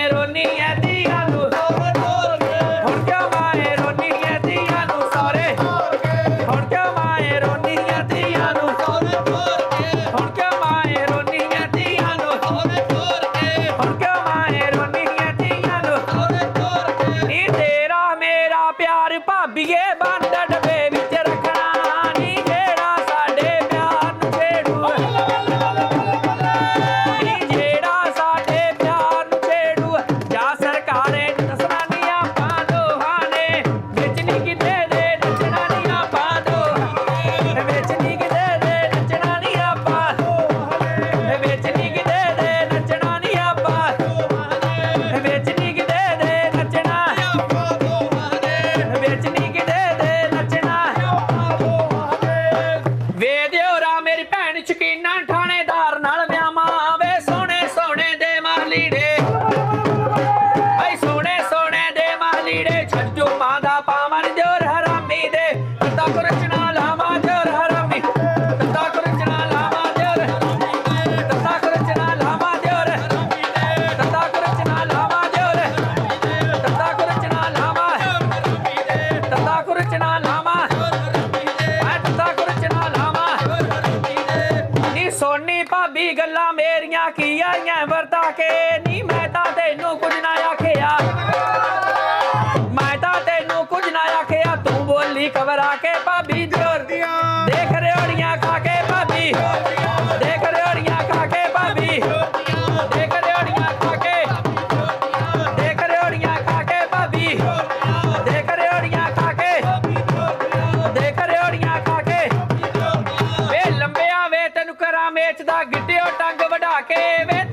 I don't need ironía. ਦੇ ਛੱਜੋ ਮਾਂ ਦਾ ਪਾਵਨ ਜੋਰ ਹਰਾਮੀ ਦੇ। ਦਿੱਤਾ ਕੁਰਚਣਾ ਲਾਵਾ ਜੋਰ ਹਰਾਮੀ। ਦਿੱਤਾ ਕੁਰਚਣਾ ਲਾਵਾ ਜੋਰ ਹਰਾਮੀ ਦੇ। ਦਿੱਤਾ ਕੁਰਚਣਾ ਲਾਵਾ ਜੋਰ ਹਰਾਮੀ ਦੇ। ਦਿੱਤਾ ਕੁਰਚਣਾ ਲਾਵਾ ਜੋਰ ਹਰਾਮੀ ਦੇ। ਦਿੱਤਾ ਕੁਰਚਣਾ ਲਾਵਾ ਹਰਾਮੀ ਦੇ। ਦਿੱਤਾ ਕੁਰਚਣਾ ਲਾਵਾ ਹਰਾਮੀ ਦੇ। ਮੈਂ ਦਿੱਤਾ ਕੁਰਚਣਾ ਲਾਵਾ ਹਰਾਮੀ ਦੇ। ਨੀ ਸੋਨੀ ਭਾਬੀ ਗੱਲਾਂ ਮੇਰੀਆਂ ਕੀ ਆਈਆਂ ਵਰਤਾ ਕੇ ਨਾ ਤੂੰ ਬੋਲੀ ਘਬਰਾ ਕੇ ਭਾਬੀ ਜੋਰ ਦੇਖ ਰਿਓੜੀਆਂ ਖਾ ਕੇ ਭਾਬੀ। ਦੇਖ ਰਿਓੜੀਆਂ ਖਾ ਕੇ ਭਾਬੀ। ਦੇਖ ਰਿਓੜੀਆਂ ਖਾ ਕੇ। ਦੇਖ ਰਿਓੜੀਆਂ ਖਾ ਕੇ ਭਾਬੀ। ਦੇਖ ਰਿਓੜੀਆਂ ਖਾ ਕੇ। ਦੇਖ ਰਿਓੜੀਆਂ ਖਾ ਕੇ। ਵੇ ਲੰਬਿਆ ਵੇ, ਤੈਨੂੰ ਕਰਾਂ ਮੇਚ ਦਾ ਗਿੱਟਿਓ ਟੰਗ ਵਢਾ ਕੇ। ਵੇ